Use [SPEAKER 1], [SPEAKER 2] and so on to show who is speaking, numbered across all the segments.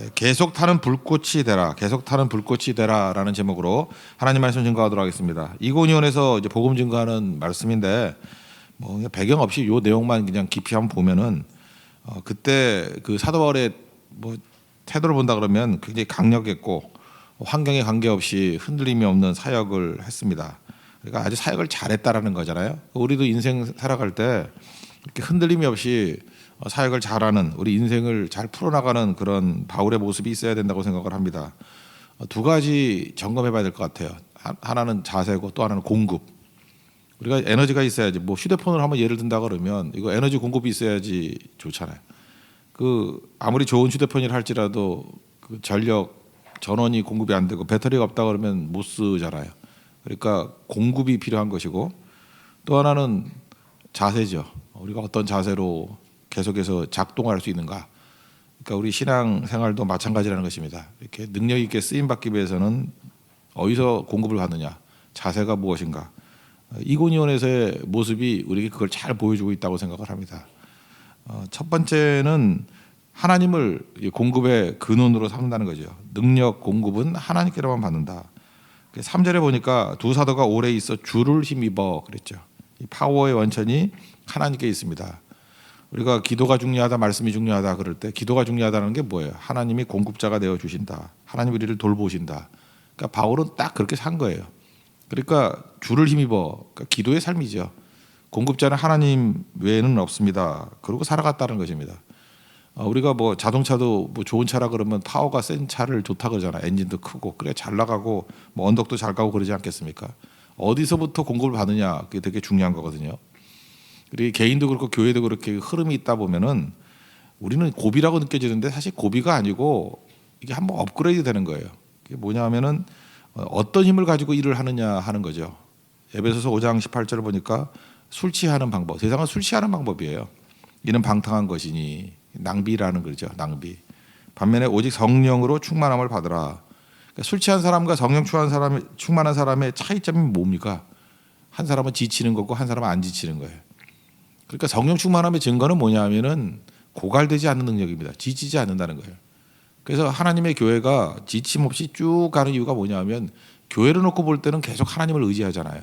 [SPEAKER 1] 예, 계속 타는 불꽃이 되라, 계속 타는 불꽃이 되라라는 제목으로 하나님 말씀 증거하도록 하겠습니다. 이고니온에서 이제 복음 증거하는 말씀인데 뭐 배경 없이 요 내용만 그냥 깊이 한번 보면은 어, 그때 그 사도 바울의 뭐 태도를 본다 그러면 굉장히 강력했고 환경에 관계없이 흔들림이 없는 사역을 했습니다. 그러니까 아주 사역을 잘했다라는 거잖아요. 우리도 인생 살아갈 때 이렇게 흔들림이 없이 어, 사역을 잘하는 우리 인생을 잘 풀어나가는 그런 바울의 모습이 있어야 된다고 생각을 합니다. 어, 두 가지 점검해봐야 될 것 같아요. 하- 하나는 자세고 또 하나는 공급. 우리가 에너지가 있어야지 뭐 휴대폰을 한번 예를 든다 그러면 이거 에너지 공급이 있어야지 좋잖아요. 그 아무리 좋은 휴대폰이라 할지라도 그 전력 전원이 공급이 안 되고 배터리가 없다 그러면 못 쓰잖아요. 그러니까 공급이 필요한 것이고 또 하나는 자세죠. 우리가 어떤 자세로 계속해서 작동할 수 있는가. 그러니까 우리 신앙 생활도 마찬가지라는 것입니다. 이렇게 능력 있게 쓰임 받기 위해서는 어디서 공급을 받느냐, 자세가 무엇인가. 이고니온에서의 모습이 우리에게 그걸 잘 보여주고 있다고 생각을 합니다. 어, 첫 번째는 하나님을 이 공급의 근원으로 삼는다는 거죠. 능력 공급은 하나님께로만 받는다. 3절에 보니까 두 사도가 오래 있어 주를 힘입어 그랬죠. 이 파워의 원천이 하나님께 있습니다. 우리가 기도가 중요하다, 말씀이 중요하다 그럴 때 기도가 중요하다는 게 뭐예요? 하나님이 공급자가 되어 주신다. 하나님 우리를 돌보신다. 그러니까 바울은 딱 그렇게 산 거예요. 그러니까 주를 힘입어. 그러니까 기도의 삶이죠. 공급자는 하나님 외에는 없습니다. 그러고 살아갔다는 것입니다. 어, 우리가 뭐 자동차도 뭐 좋은 차라 그러면 파워가 센 차를 좋다 그러잖아. 엔진도 크고 그래 잘 나가고 뭐 언덕도 잘 가고 그러지 않겠습니까? 어디서부터 공급을 받느냐 그게 되게 중요한 거거든요. 그리고 개인도 그렇고 교회도 그렇게 흐름이 있다 보면은 우리는 고비라고 느껴지는데 사실 고비가 아니고 이게 한번 업그레이드 되는 거예요. 그게 뭐냐면은 어, 어떤 힘을 가지고 일을 하느냐 하는 거죠. 에베소서 5장 18절을 보니까 술 취하는 방법. 세상은 술 취하는 방법이에요. 이는 방탕한 것이니 낭비라는 거죠. 낭비. 반면에 오직 성령으로 충만함을 받으라. 그러니까 술 취한 사람과 성령 충만한 사람 충만한 사람의 차이점이 뭡니까? 한 사람은 지치는 거고 한 사람은 안 지치는 거예요. 그러니까 성령 충만함의 증거는 뭐냐면은 고갈되지 않는 능력입니다. 지치지 않는다는 거예요. 그래서 하나님의 교회가 지침 없이 쭉 가는 이유가 뭐냐면 교회를 놓고 볼 때는 계속 하나님을 의지하잖아요.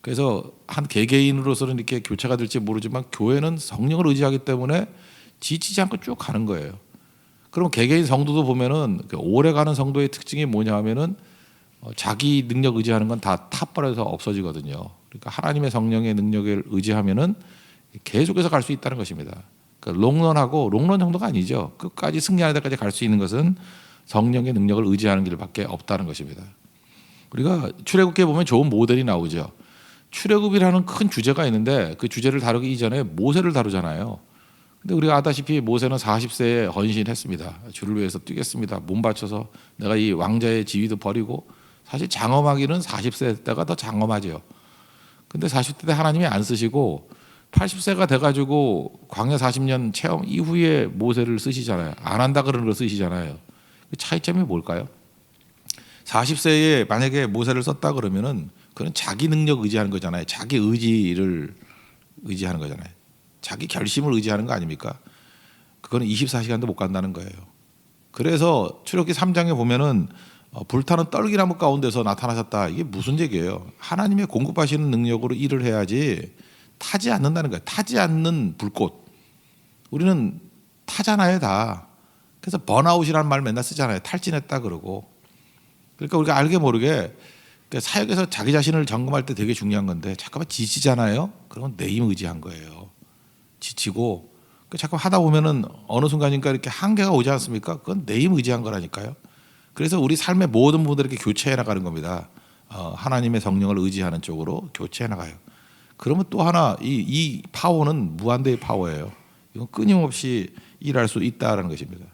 [SPEAKER 1] 그래서 한 개개인으로서는 이렇게 교체가 될지 모르지만 교회는 성령을 의지하기 때문에 지치지 않고 쭉 가는 거예요. 그럼 개개인 성도도 보면은 그 오래 가는 성도의 특징이 뭐냐 하면은 어, 자기 능력 의지하는 건다 타버려서 없어지거든요. 그러니까 하나님의 성령의 능력을 의지하면은 계속해서 갈 수 있다는 것입니다. 그러니까 롱런하고 롱런 정도가 아니죠. 끝까지 승리하는 데까지 갈 수 있는 것은 성령의 능력을 의지하는 길밖에 없다는 것입니다. 우리가 출애굽기에 보면 좋은 모델이 나오죠. 출애굽이라는 큰 주제가 있는데 그 주제를 다루기 이전에 모세를 다루잖아요. 근데 우리가 아다시피 모세는 40세에 헌신했습니다. 주를 위해서 뛰겠습니다. 몸 바쳐서 내가 이 왕자의 지위도 버리고 사실 장엄하기는 40세 때가 더 장엄하죠. 근데 40대 때 하나님이 안 쓰시고 80세가 돼가지고 광야 40년 체험 이후에 모세를 쓰시잖아요. 안 한다 그러는 걸 쓰시잖아요. 그 차이점이 뭘까요? 40세에 만약에 모세를 썼다 그러면은 그건 자기 능력 의지하는 거잖아요. 자기 의지를 의지하는 거잖아요. 자기 결심을 의지하는 거 아닙니까? 그거는 24시간도 못 간다는 거예요. 그래서 출애굽기 3장에 보면은 어, 불타는 떨기나무 가운데서 나타나셨다. 이게 무슨 얘기예요? 하나님의 공급하시는 능력으로 일을 해야지 타지 않는다는 거예요. 타지 않는 불꽃. 우리는 타잖아요, 다. 그래서 번아웃이라는 말 맨날 쓰잖아요. 탈진했다 그러고. 그러니까 우리가 알게 모르게 그 사역에서 자기 자신을 점검할 때 되게 중요한 건데 잠깐만 지치잖아요. 그러면 내힘 의지한 거예요. 지치고 그 잠깐 하다 보면은 어느 순간인가 이렇게 한계가 오지 않습니까? 그건 내힘 의지한 거라니까요. 그래서 우리 삶의 모든 부분들 이렇게 교체해 나가는 겁니다. 어, 하나님의 성령을 의지하는 쪽으로 교체해 나가요. 그러면 또 하나 이, 이 파워는 무한대의 파워예요. 이건 끊임없이 일할 수 있다라는 것입니다.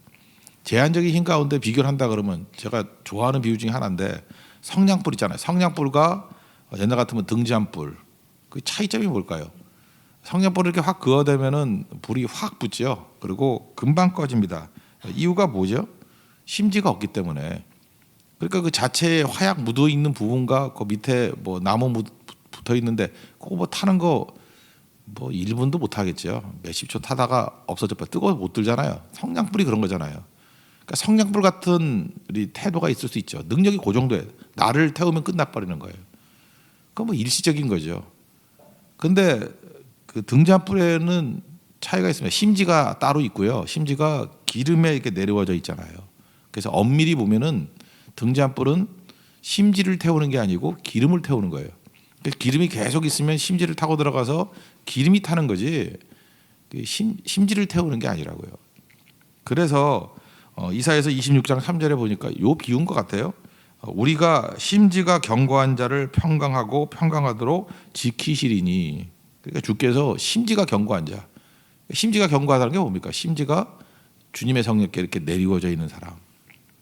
[SPEAKER 1] 제한적인 힘 가운데 비교를 한다 그러면 제가 좋아하는 비유 중에 하나인데 성냥불 있잖아요. 성냥불과 옛날 같으면 등지한 불. 그 차이점이 뭘까요? 성냥불을 이렇게 확 그어대면은 불이 확 붙죠. 그리고 금방 꺼집니다. 이유가 뭐죠? 심지가 없기 때문에. 그러니까 그 자체에 화약 묻어 있는 부분과 그 밑에 뭐 나무 묻- 붙어 있는데 그거 뭐 타는 거 뭐 1분도 못 하겠죠. 몇십 초 타다가 버 뜨거워 못 들잖아요. 성냥불이 그런 거잖아요. 그러니까 성냥불 같은 우리 태도가 있을 수 있죠. 능력이 그 정도에 나를 태우면 끝나버리는 거예요. 그건 뭐 일시적인 거죠. 근데 그 등잔불에는 차이가 있습니다. 심지가 따로 있고요. 심지가 기름에 이렇게 내려워져 있잖아요. 그래서 엄밀히 보면은 등잔불은 심지를 태우는 게 아니고 기름을 태우는 거예요. 그러니까 기름이 계속 있으면 심지를 타고 들어가서 기름이 타는 거지 그 심, 심지를 태우는 게 아니라고요. 그래서 어, 이사에서 26장 3절에 보니까 요 비운 것 같아요. 어, 우리가 심지가 견고한 자를 평강하고 평강하도록 지키시리니 그러니까 주께서 심지가 견고한 자 심지가 견고하다는 게 뭡니까? 심지가 주님의 성령께 이렇게 내리워져 있는 사람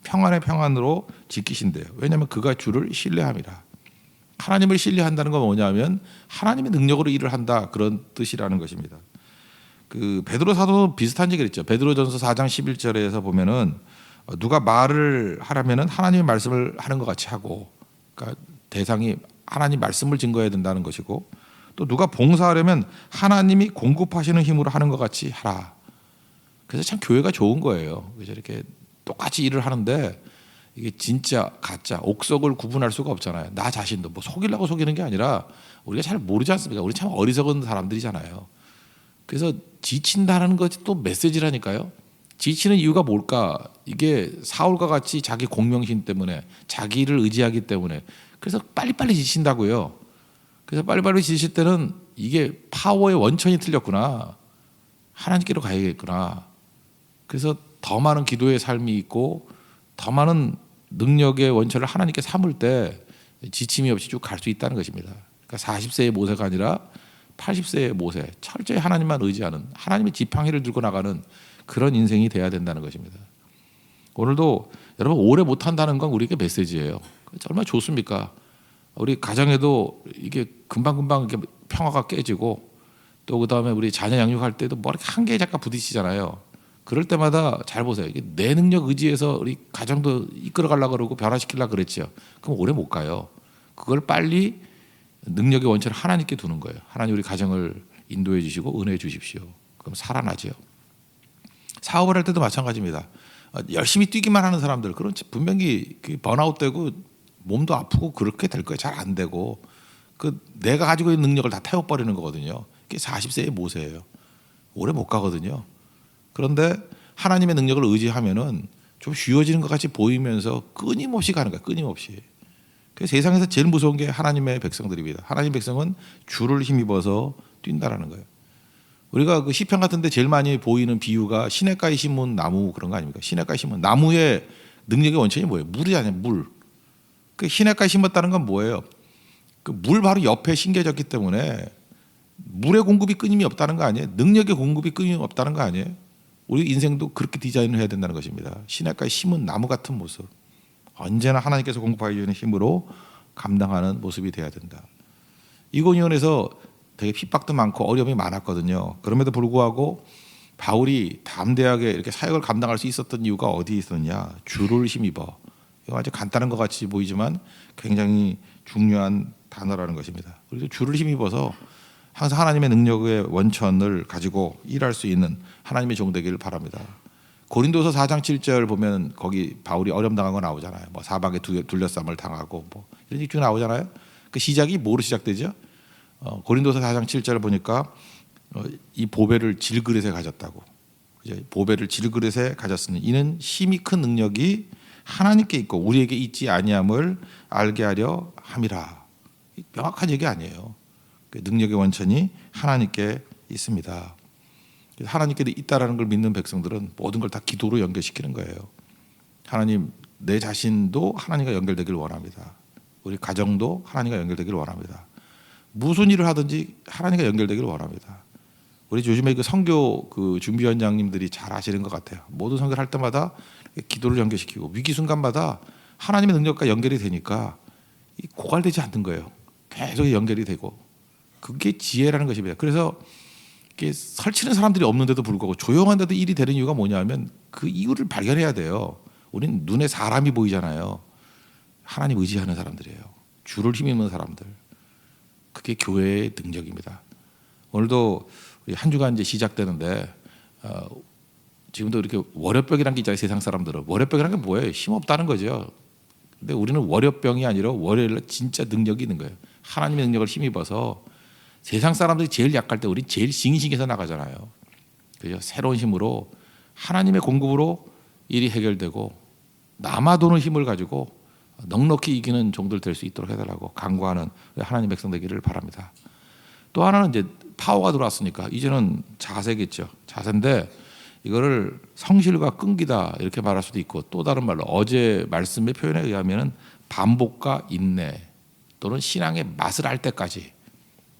[SPEAKER 1] 평안의 평안으로 지키신대요. 왜냐하면 그가 주를 신뢰함이라. 하나님을 신뢰한다는 건 뭐냐면 하나님의 능력으로 일을 한다 그런 뜻이라는 것입니다. 그 베드로 사도 비슷한 얘기를 했죠. 베드로전서 4장 11절에서 보면은 어, 누가 말을 하라면은 하나님의 말씀을 하는 것 같이 하고, 그러니까 대상이 하나님 말씀을 증거해야 된다는 것이고, 또 누가 봉사하려면 하나님이 공급하시는 힘으로 하는 것 같이 하라. 그래서 참 교회가 좋은 거예요. 그래서 이렇게 똑같이 일을 하는데 이게 진짜 가짜 옥석을 구분할 수가 없잖아요. 나 자신도 뭐 속이려고 속이는 게 아니라 우리가 잘 모르지 않습니까? 우리 참 어리석은 사람들이잖아요. 그래서 지친다는 것이 또 메시지라니까요. 지치는 이유가 뭘까? 이게 사울과 같이 자기 공명심 때문에 자기를 의지하기 때문에 그래서 빨리빨리 지친다고요. 그래서 빨리빨리 지칠 때는 이게 파워의 원천이 틀렸구나. 하나님께로 가야겠구나. 그래서 더 많은 기도의 삶이 있고 더 많은 능력의 원천을 하나님께 삼을 때 지침이 없이 쭉 갈 수 있다는 것입니다. 그러니까 40세의 모세가 아니라 80세의 모세, 철저히 하나님만 의지하는 하나님의 지팡이를 들고 나가는 그런 인생이 돼야 된다는 것입니다. 오늘도 여러분 오래 못 한다는 건 우리에게 메시지예요. 얼마나 좋습니까? 우리 가정에도 이게 금방금방 이렇게 평화가 깨지고 또 그다음에 우리 자녀 양육할 때도 뭐 이렇게 한계에 잠깐 부딪히잖아요. 그럴 때마다 잘 보세요. 이게 내 능력 의지해서 우리 가정도 이끌어 가려고 그러고 변화시키려고 그랬죠. 그럼 오래 못 가요. 그걸 빨리 능력의 원천을 하나님께 두는 거예요. 하나님 우리 가정을 인도해 주시고 은혜해 주십시오. 그럼 살아나죠. 사업을 할 때도 마찬가지입니다. 어, 열심히 뛰기만 하는 사람들 그런 분명히 그 번아웃되고 몸도 아프고 그렇게 될 거예요. 잘 안 되고 그 내가 가지고 있는 능력을 다 태워버리는 거거든요. 그게 40세의 모세예요. 오래 못 가거든요. 그런데 하나님의 능력을 의지하면은 좀 쉬워지는 것 같이 보이면서 끊임없이 가는 거야. 끊임없이. 그 세상에서 제일 무서운 게 하나님의 백성들입니다. 하나님 백성은 주를 힘입어서 뛴다라는 거예요. 우리가 그 시편 같은데 제일 많이 보이는 비유가 시냇가에 심은 나무 그런 거 아닙니까? 시냇가에 심은 나무의 능력의 원천이 뭐예요? 물이 아니에요. 물. 그 시냇가에 심었다는 건 뭐예요? 그 물 바로 옆에 심겨졌기 때문에 물의 공급이 끊임이 없다는 거 아니에요? 능력의 공급이 끊임이 없다는 거 아니에요? 우리 인생도 그렇게 디자인을 해야 된다는 것입니다. 시냇가에 심은 나무 같은 모습. 언제나 하나님께서 공급하여 주는 힘으로 감당하는 모습이 돼야 된다. 이고니온에서 되게 핍박도 많고 어려움이 많았거든요. 그럼에도 불구하고 바울이 담대하게 이렇게 사역을 감당할 수 있었던 이유가 어디에 있었냐? 주를 힘입어. 이거 아주 간단한 것 같이 보이지만 굉장히 중요한 단어라는 것입니다. 그래서 주를 힘입어서 항상 하나님의 능력의 원천을 가지고 일할 수 있는 하나님의 종 되기를 바랍니다. 고린도서 4장 7절 보면 거기 바울이 어려움 당한 거 나오잖아요. 뭐 사방에 둘러싸움을 당하고 뭐 이런 얘기 쭉 나오잖아요. 그 시작이 뭐로 시작되죠? 어, 고린도서 4장 7절 보니까 어, 이 보배를 질그릇에 가졌다고. 이제 보배를 질그릇에 가졌으니 이는 힘이 큰 능력이 하나님께 있고 우리에게 있지 아니함을 알게 하려 함이라. 명확한 얘기 아니에요. 그 능력의 원천이 하나님께 있습니다. 하나님께 있다라는 걸 믿는 백성들은 모든 걸 다 기도로 연결시키는 거예요. 하나님 내 자신도 하나님과 연결되기를 원합니다. 우리 가정도 하나님과 연결되기를 원합니다. 무슨 일을 하든지 하나님과 연결되기를 원합니다. 우리 요즘에 그 선교 그 준비위원장님들이 잘 아시는 것 같아요. 모든 선교를 할 때마다 기도를 연결시키고 위기 순간마다 하나님의 능력과 연결이 되니까 고갈되지 않는 거예요. 계속 연결이 되고 그게 지혜라는 것입니다. 그래서 설치는 사람들이 없는데도 불구하고 조용한데도 일이 되는 이유가 뭐냐면 그 이유를 발견해야 돼요. 우리는 눈에 사람이 보이잖아요. 하나님 의지하는 사람들이에요. 주를 힘입는 사람들. 그게 교회의 능력입니다. 오늘도 한 주간 이제 시작되는데 어, 지금도 이렇게 월요병이란 게 있잖아요. 세상 사람들은 월요병이란 게 뭐예요? 힘 없다는 거죠. 근데 우리는 월요병이 아니라 월요일에 진짜 능력이 있는 거예요. 하나님의 능력을 힘입어서 세상 사람들이 제일 약할 때 우리 제일 싱싱해서 나가잖아요. 그죠? 새로운 힘으로 하나님의 공급으로 일이 해결되고 남아 도는 힘을 가지고 넉넉히 이기는 종들 될 수 있도록 해달라고 강구하는 하나님 백성 되기를 바랍니다. 또 하나는 이제 파워가 들어왔으니까 이제는 자세겠죠. 자세인데 이거를 성실과 끈기다 이렇게 말할 수도 있고 또 다른 말로 어제 말씀의 표현에 의하면은 반복과 인내 또는 신앙의 맛을 알 때까지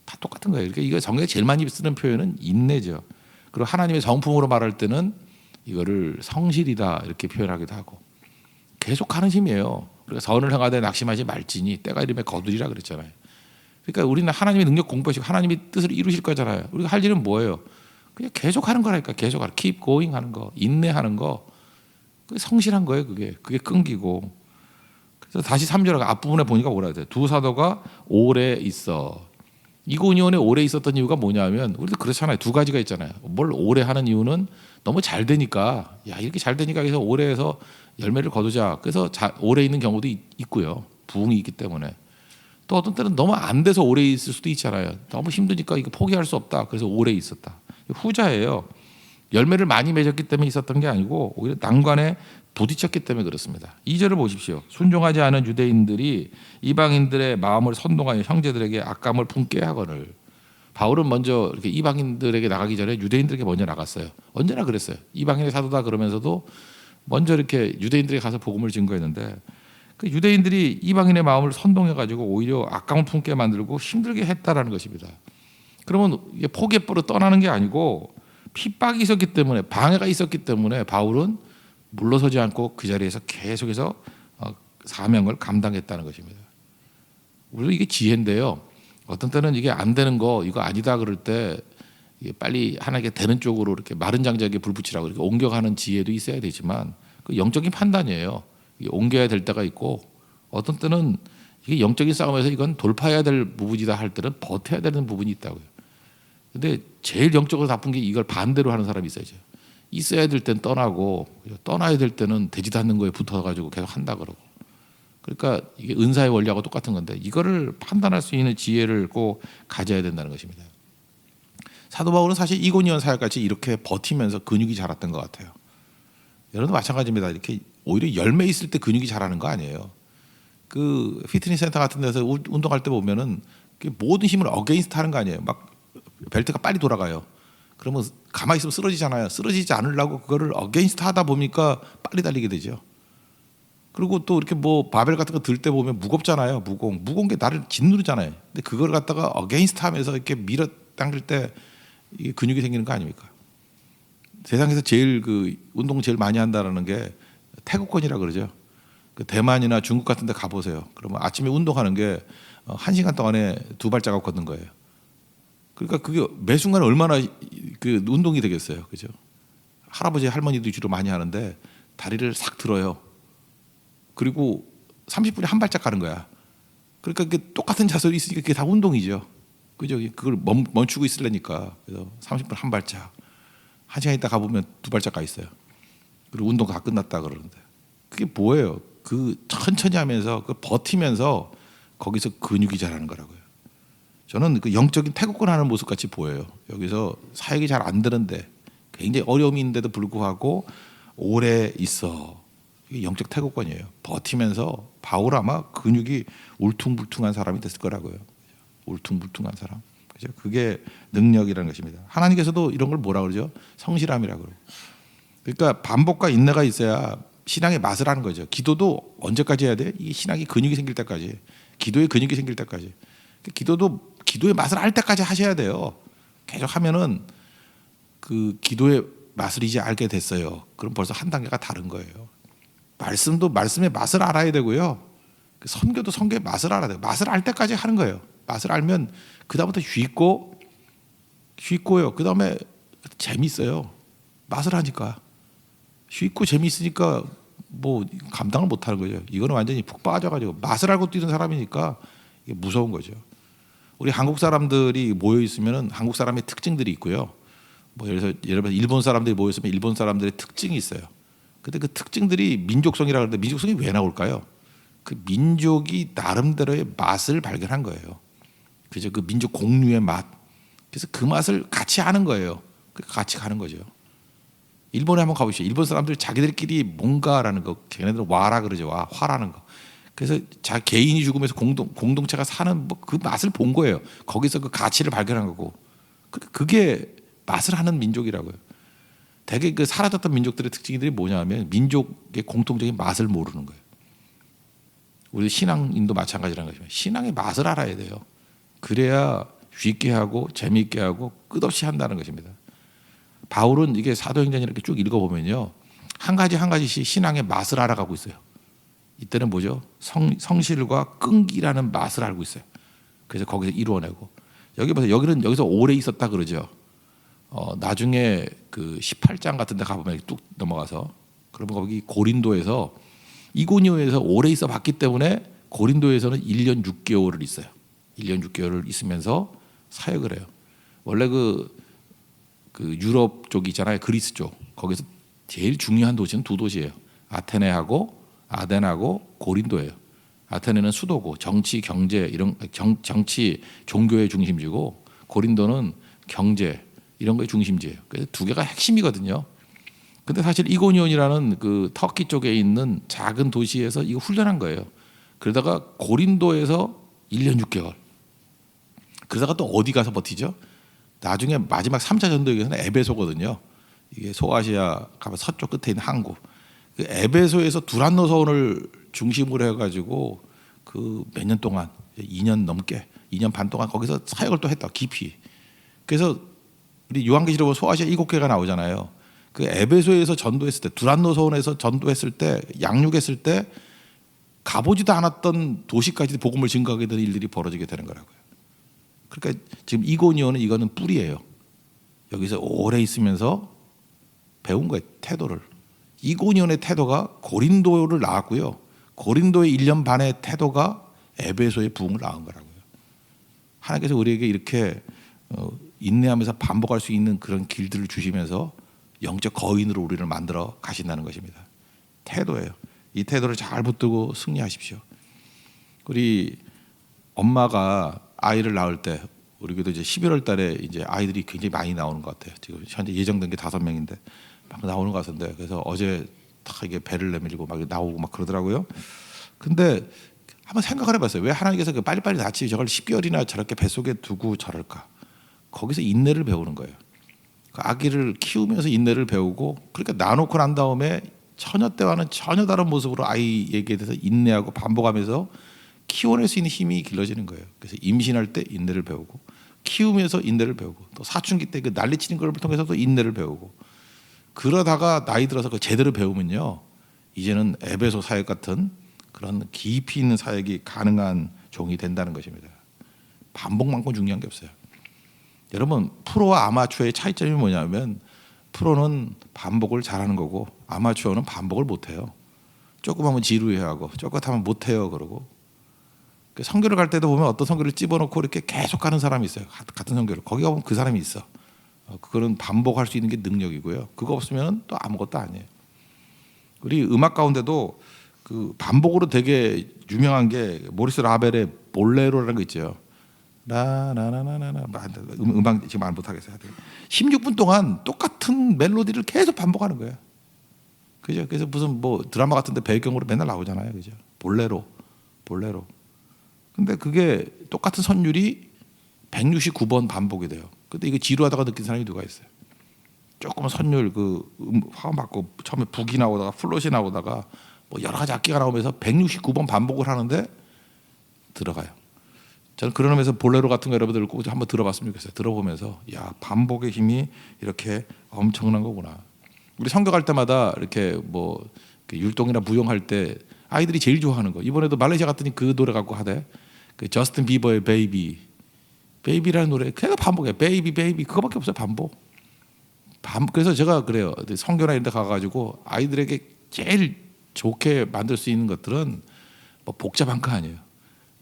[SPEAKER 1] 다 똑같은 거예요. 그러니까 이거 성경에 제일 많이 쓰는 표현은 인내죠. 그리고 하나님의 성품으로 말할 때는 이거를 성실이다 이렇게 표현하기도 하고 계속 하는 힘이에요. 우리가 선을 행하되 낙심하지 말지니 때가 이름에 거두리라 그랬잖아요. 그러니까 우리는 하나님의 능력 공부하시고 하나님의 뜻을 이루실 거잖아요. 우리가 할 일은 뭐예요? 그냥 계속 하는 거라니까 계속 하는 keep going 하는 거 인내하는 거 그게 성실한 거예요 그게 그게 끈기고 그래서 다시 3절 앞부분에 보니까 뭐라 해야 돼? 두 사도가 오래 있어 이고니온에 오래 있었던 이유가 뭐냐면 우리도 그렇잖아요. 두 가지가 있잖아요. 뭘 오래 하는 이유는 너무 잘 되니까. 야 이렇게 잘 되니까 그래서 오래 해서 열매를 거두자. 그래서 자, 오래 있는 경우도 있, 있고요. 부흥이 있기 때문에. 또 어떤 때는 너무 안 돼서 오래 있을 수도 있잖아요. 너무 힘드니까 이거 포기할 수 없다. 그래서 오래 있었다. 후자예요. 열매를 많이 맺었기 때문에 있었던 게 아니고 오히려 난관에 부딪혔기 때문에 그렇습니다. 2절을 보십시오. 순종하지 않은 유대인들이 이방인들의 마음을 선동하여 형제들에게 악감을 품게 하거늘 바울은 먼저 이렇게 이방인들에게 나가기 전에 유대인들에게 먼저 나갔어요. 언제나 그랬어요. 이방인의 사도다 그러면서도 먼저 이렇게 유대인들에게 가서 복음을 증거했는데 그 유대인들이 이방인의 마음을 선동해 가지고 오히려 악감을 품게 만들고 힘들게 했다라는 것입니다. 그러면 이게 포기버로 떠나는 게 아니고 핍박이 있었기 때문에 방해가 있었기 때문에 바울은 물러서지 않고 그 자리에서 계속해서 어, 사명을 감당했다는 것입니다. 우리 이게 지혜인데요. 어떤 때는 이게 안 되는 거 이거 아니다 그럴 때 빨리 하나님께 되는 쪽으로 이렇게 마른 장작에 불 붙이라고 이렇게 옮겨가는 지혜도 있어야 되지만 그 영적인 판단이에요. 옮겨야 될 때가 있고 어떤 때는 이게 영적인 싸움에서 이건 돌파해야 될 부분이다 할 때는 버텨야 되는 부분이 있다고요. 근데 제일 영적으로 나쁜 게 이걸 반대로 하는 사람이 있어야죠. 있어야 될 땐 떠나고 떠나야 될 때는 되지도 않는 거에 붙어가지고 계속 한다 그러고. 그러니까 이게 은사의 원리하고 똑같은 건데 이거를 판단할 수 있는 지혜를 꼭 가져야 된다는 것입니다. 사도 바울은 사실 이고니온 사역같이 이렇게 버티면서 근육이 자랐던 것 같아요. 여러분도 마찬가지입니다. 이렇게 오히려 열매 있을 때 근육이 자라는 거 아니에요. 그 피트니스 센터 같은 데서 운동할 때 보면은 모든 힘을 어게인스트 하는 거 아니에요. 막 벨트가 빨리 돌아가요. 그러면 가만히 있으면 쓰러지잖아요. 쓰러지지 않으려고 그거를 어게인스트 하다 보니까 빨리 달리게 되죠. 그리고 또 이렇게 뭐 바벨 같은 거 들 때 보면 무겁잖아요. 무거운 무거운 게 나를 짓누르잖아요. 근데 그걸 갖다가 어게인스트 하면서 이렇게 밀어 당길 때 이게 근육이 생기는 거 아닙니까? 세상에서 제일 그 운동 제일 많이 한다라는 게 태국권이라 그러죠. 그 대만이나 중국 같은 데 가보세요. 그러면 아침에 운동하는 게 어, 한 시간 동안에 두 발자국 걷는 거예요. 그러니까 그게 매 순간 얼마나 그 운동이 되겠어요. 그죠? 할아버지 할머니도 주로 많이 하는데 다리를 싹 들어요. 그리고 30분에 한 발짝 가는 거야. 그러니까 그게 똑같은 자세로 있으니까 그게 다 운동이죠. 그죠? 그걸 멈추고 있으려니까. 그래서 30분 한 발짝. 한 시간 있다 가보면 두 발짝 가 있어요. 그리고 운동 다 끝났다 그러는데. 그게 뭐예요? 그 천천히 하면서 그 버티면서 거기서 근육이 자라는 거라고요. 저는 그 영적인 태국권 하는 모습 같이 보여요. 여기서 사역이 잘 안 되는데 굉장히 어려움이 있는데도 불구하고 오래 있어. 이게 영적 태국권이에요. 버티면서 바울 아마 근육이 울퉁불퉁한 사람이 됐을 거라고요. 울퉁불퉁한 사람. 그죠? 그게 능력이라는 것입니다. 하나님께서도 이런 걸 뭐라 그러죠? 성실함이라고 그래요. 그러니까 반복과 인내가 있어야 신앙의 맛을 하는 거죠. 기도도 언제까지 해야 돼? 이 신앙이 근육이 생길 때까지. 기도에 근육이 생길 때까지. 기도도 기도의 맛을 알 때까지 하셔야 돼요. 계속 하면은 그 기도의 맛을 이제 알게 됐어요. 그럼 벌써 한 단계가 다른 거예요. 말씀도 말씀의 맛을 알아야 되고요. 그 선교도 선교의 맛을 알아야 돼요. 맛을 알 때까지 하는 거예요. 맛을 알면 그 다음부터 쉽고 쉽고요. 그 다음에 재밌어요. 맛을 하니까 쉽고 재밌으니까 뭐 감당을 못 하는 거죠. 이거는 완전히 푹 빠져가지고 맛을 알고 뛰는 사람이니까 무서운 거죠. 우리 한국 사람들이 모여 있으면은 한국 사람의 특징들이 있고요. 뭐 예를 들어서 예를 들어 일본 사람들이 모였으면 일본 사람들의 특징이 있어요. 근데 그 특징들이 민족성이라 그러는데 민족성이 왜 나올까요? 그 민족이 나름대로의 맛을 발견한 거예요. 그죠? 그 민족 공유의 맛. 그래서 그 맛을 같이 하는 거예요. 그 같이 가는 거죠. 일본에 한번 가보시죠. 일본 사람들 자기들끼리 뭔가라는 거, 걔네들 와라 그러죠. 와, 화라는 거. 그래서 자 개인이 죽으면서 공동 공동체가 사는 뭐 그 맛을 본 거예요. 거기서 그 가치를 발견한 거고. 그- 그게 맛을 하는 민족이라고요. 대개 그 사라졌던 민족들의 특징들이 뭐냐면 민족의 공통적인 맛을 모르는 거예요. 우리 신앙인도 마찬가지라는 것이죠. 신앙의 맛을 알아야 돼요. 그래야 쉽게 하고 재미있게 하고 끝없이 한다는 것입니다. 바울은 이게 사도행전 이렇게 쭉 읽어보면요. 한 가지 한 가지씩 신앙의 맛을 알아가고 있어요. 이때는 뭐죠? 성, 성실과 끈기라는 맛을 알고 있어요. 그래서 거기서 이루어내고 여기 보세요. 여기는 여기서 오래 있었다 그러죠. 어, 나중에 그 18장 같은 데 가보면 뚝 넘어가서 그러면 거기 고린도에서 이고니오에서 오래 있어 봤기 때문에 고린도에서는 1년 6개월을 있어요. 1년 6개월을 있으면서 사역을 해요. 원래 그, 그 유럽 쪽 있잖아요. 그리스 쪽. 거기서 제일 중요한 도시는 두 도시예요. 아테네하고 아덴하고 고린도예요. 아테네는 수도고 정치, 경제 이런 정, 정치, 종교의 중심지고 고린도는 경제 이런 거의 중심지예요. 그래서 두 개가 핵심이거든요. 근데 사실 이고니온이라는 그 터키 쪽에 있는 작은 도시에서 이거 훈련한 거예요. 그러다가 고린도에서 1년 6개월. 그러다가 또 어디 가서 버티죠? 나중에 마지막 3차 전도에서는 에베소거든요. 이게 소아시아 가면 서쪽 끝에 있는 항구. 그 에베소에서 두란노 서원을 중심으로 해가지고 그 몇 년 동안 2년 넘게 2년 반 동안 거기서 사역을 또 했다 깊이. 그래서 우리 요한계시록 보면 소아시아 일곱 개가 나오잖아요. 그 에베소에서 전도했을 때 두란노 서원에서 전도했을 때 양육했을 때 가보지도 않았던 도시까지 복음을 증거하게 되는 일들이 벌어지게 되는 거라고요. 그러니까 지금 이고니온은 이거는 뿌리예요. 여기서 오래 있으면서 배운 거예요 태도를. 이고니온의 태도가 고린도를 낳았고요. 고린도의 1년 반의 태도가 에베소의 부흥을 낳은 거라고요. 하나님께서 우리에게 이렇게 어, 인내하면서 반복할 수 있는 그런 길들을 주시면서 영적 거인으로 우리를 만들어 가신다는 것입니다. 태도예요. 이 태도를 잘 붙들고 승리하십시오. 우리 엄마가 아이를 낳을 때 우리 교도 이제 11월 달에 이제 아이들이 굉장히 많이 나오는 것 같아요. 지금 현재 예정된 게 다섯 명인데 막 나오는 것 같은데 그래서 어제 딱 이게 배를 내밀고 막 나오고 막 그러더라고요. 근데 한번 생각을 해봤어요. 왜 하나님께서 그 빨리빨리 낳지 저걸 10개월이나 저렇게 뱃속에 두고 저럴까? 거기서 인내를 배우는 거예요. 그 아기를 키우면서 인내를 배우고 그러니까 나놓고 난 다음에 처녀 때와는 전혀 다른 모습으로 아이에게 대해서 인내하고 반복하면서 키워낼 수 있는 힘이 길러지는 거예요. 그래서 임신할 때 인내를 배우고 키우면서 인내를 배우고 또 사춘기 때 그 난리치는 걸 통해서 도 인내를 배우고 그러다가 나이 들어서 그 제대로 배우면요 이제는 에베소 사역 같은 그런 깊이 있는 사역이 가능한 종이 된다는 것입니다. 반복만큼 중요한 게 없어요. 여러분 프로와 아마추어의 차이점이 뭐냐면 프로는 반복을 잘하는 거고 아마추어는 반복을 못 해요. 조금 하면 지루해하고 조금 하면 못 해요 그러고 그 성교를 갈 때도 보면 어떤 성교를 집어넣고 이렇게 계속 가는 사람이 있어요. 가- 같은 성교를 거기 가보면 그 사람이 있어. 어, 그거는 반복할 수 있는 게 능력이고요. 그거 없으면 또 아무것도 아니에요. 우리 음악 가운데도 그 반복으로 되게 유명한 게 모리스 라벨의 볼레로라는 거 있죠. 라라라라라라 뭐. 음, 음악 지금 안 못하겠어요. 16분 동안 똑같은 멜로디를 계속 반복하는 거예요. 그죠? 그래서 무슨 뭐 드라마 같은데 배경으로 맨날 나오잖아요. 그죠? 볼레로, 볼레로. 근데 그게 똑같은 선율이 169번 반복이 돼요. 근데 이거 지루하다가 느낀 사람이 누가 있어요? 조금 선율 그 음, 화음 받고 처음에 북이 나오다가 플롯이 나오다가 뭐 여러 가지 악기가 나오면서 169번 반복을 하는데 들어가요. 저는 그런 의미에서 볼레로 같은 거 여러분들 꼭 한번 들어봤으면 좋겠어요. 들어보면서 야 반복의 힘이 이렇게 엄청난 거구나. 우리 성교 갈 때마다 이렇게 뭐그 율동이나 무용할 때 아이들이 제일 좋아하는 거. 이번에도 말레이시아 갔더니 그 노래 갖고 하대. 그 저스틴 비버의 베이비. 베이비라는 노래 그냥 반복해. 베이비 베이비 그거밖에 없어요. 반복. 반 그래서 제가 그래요. 성교나 이런 데 가가지고 아이들에게 제일 좋게 만들 수 있는 것들은 뭐 복잡한 거 아니에요.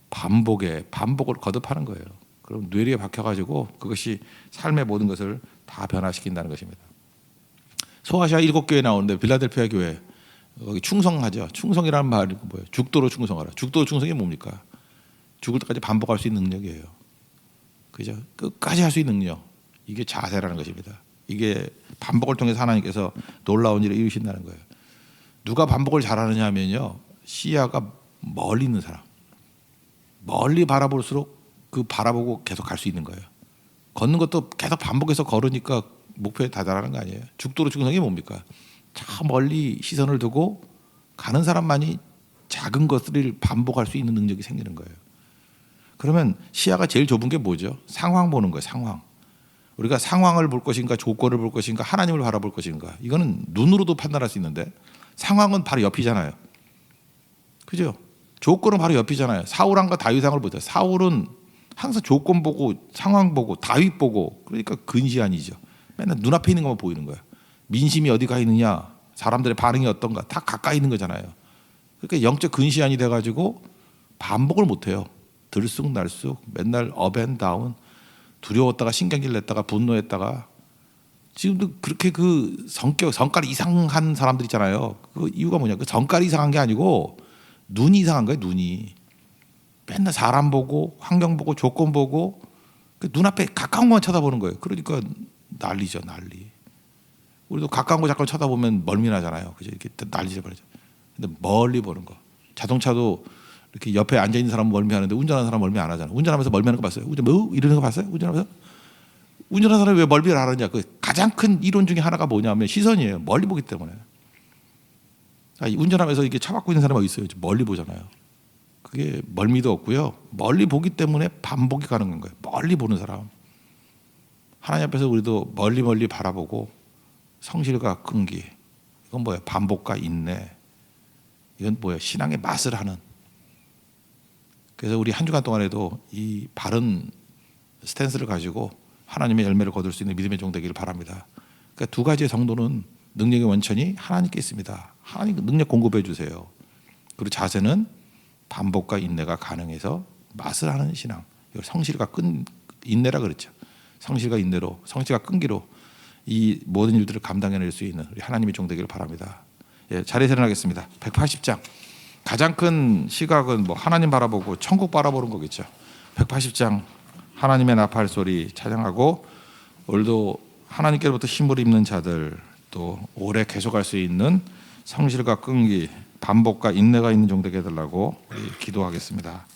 [SPEAKER 1] 반복에 반복을 거듭하는 거예요. 그럼 뇌리에 박혀가지고 그것이 삶의 모든 것을 다 변화시킨다는 것입니다. 소아시아 일곱 교회 나오는데 빌라델피아 교회 거기 충성하죠. 충성이라는 말이 뭐예요? 죽도로 충성하라. 죽도로 충성이 뭡니까? 죽을 때까지 반복할 수 있는 능력이에요. 그죠? 끝까지 할 수 있는 능력. 이게 자세라는 것입니다. 이게 반복을 통해서 하나님께서 놀라운 일을 이루신다는 거예요. 누가 반복을 잘하느냐 하면요. 시야가 멀리 있는 사람. 멀리 바라볼수록 그 바라보고 계속 갈 수 있는 거예요. 걷는 것도 계속 반복해서 걸으니까 목표에 다다라는 거 아니에요. 죽도로 충성이 뭡니까? 저 멀리 시선을 두고 가는 사람만이 작은 것들을 반복할 수 있는 능력이 생기는 거예요. 그러면 시야가 제일 좁은 게 뭐죠? 상황 보는 거예요. 상황. 우리가 상황을 볼 것인가 조건을 볼 것인가 하나님을 바라볼 것인가 이거는 눈으로도 판단할 수 있는데 상황은 바로 옆이잖아요. 그죠? 조건은 바로 옆이잖아요. 사울왕과 다윗왕을 보세요. 사울은 항상 조건 보고 상황 보고 다윗 보고 그러니까 근시안이죠. 맨날 눈앞에 있는 것만 보이는 거야. 민심이 어디 가 있느냐, 사람들의 반응이 어떤가 다 가까이 있는 거잖아요. 그러니까 영적 근시안이 돼가지고 반복을 못 해요. 들쑥날쑥 맨날 업앤다운 두려웠다가 신경질 냈다가 분노했다가 지금도 그렇게 그 성격 성깔 이상한 사람들 있잖아요. 그 이유가 뭐냐? 그 성깔이 이상한 게 아니고 눈이 이상한 거예요. 눈이 맨날 사람 보고 환경 보고 조건 보고 그 눈앞에 가까운 것만 쳐다보는 거예요. 그러니까 난리죠, 난리. 우리도 가까운 거 잠깐 쳐다보면 멀미나잖아요. 그죠? 이렇게 난리져 버리죠. 근데 멀리 보는 거. 자동차도 이렇게 옆에 앉아 있는 사람 은 멀미하는데 운전하는 사람 멀미 안 하잖아. 운전하면서 멀미하는 거 봤어요? 운전 뭐 이러는 거 봤어요? 운전하면서 운전하는 사람이 왜 멀미를 하느냐? 그 가장 큰 이론 중에 하나가 뭐냐면 시선이에요. 멀리 보기 때문에. 아, 이 운전하면서 이렇게 차박고 있는 사람이 있어요? 멀리 보잖아요. 그게 멀미도 없고요. 멀리 보기 때문에 반복이 가능한 거예요. 멀리 보는 사람. 하나님 앞에서 우리도 멀리 멀리 바라보고 성실과 끈기. 이건 뭐야? 반복과 인내. 이건 뭐야? 신앙의 맛을 하는. 그래서 우리 한 주간 동안에도 이 바른 스탠스를 가지고 하나님의 열매를 거둘 수 있는 믿음의 종 되기를 바랍니다. 그러니까 두 가지의 성도는 능력의 원천이 하나님께 있습니다. 하나님 능력 공급해 주세요. 그리고 자세는 반복과 인내가 가능해서 맛을 하는 신앙. 이걸 성실과 끈 인내라 그랬죠. 성실과 인내로, 성실과 끈기로 이 모든 일들을 감당해낼 수 있는 하나님의 종 되기를 바랍니다. 예, 자리에서 일어나겠습니다. 180장. 가장 큰 시각은 뭐 하나님 바라보고 천국 바라보는 거겠죠. 180장 하나님의 나팔 소리 찬양하고 오늘도 하나님께로부터 힘을 입는 자들 또 오래 계속할 수 있는 성실과 끈기 반복과 인내가 있는 종되게 해달라고 기도하겠습니다.